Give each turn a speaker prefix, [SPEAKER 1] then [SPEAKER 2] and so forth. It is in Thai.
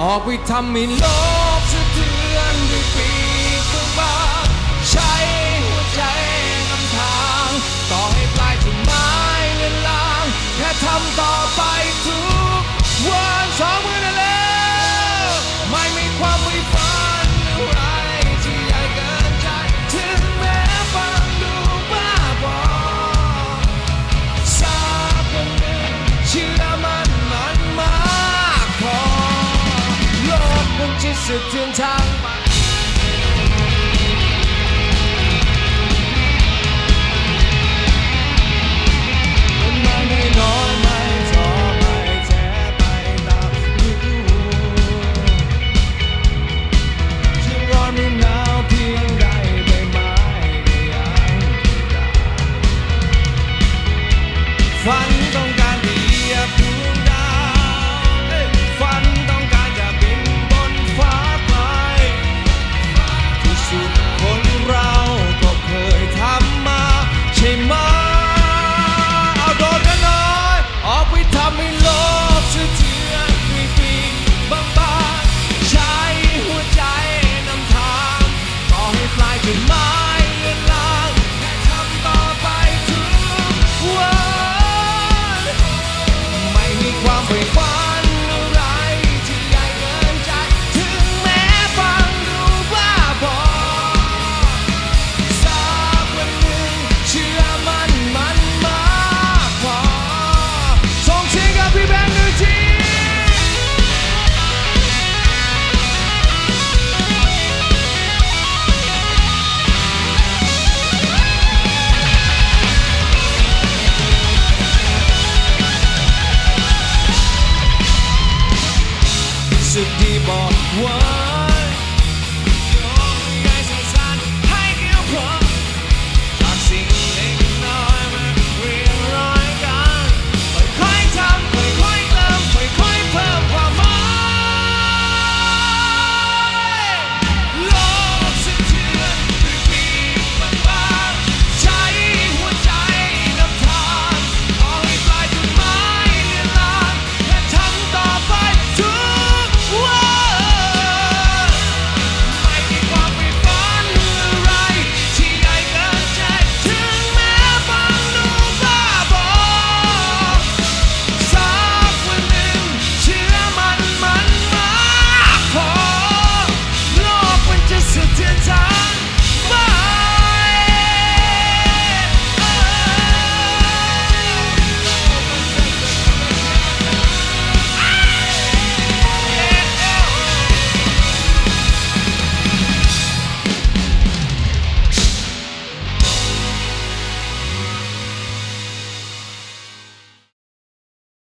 [SPEAKER 1] All we time in love. สะเทือทางมันมัไม่น้อยไม่ท้อไม่แท้ไปตามฤดูจะร้อรือหนาวเพียงใดใบไม้ก็ยังไดฝันต้อง one.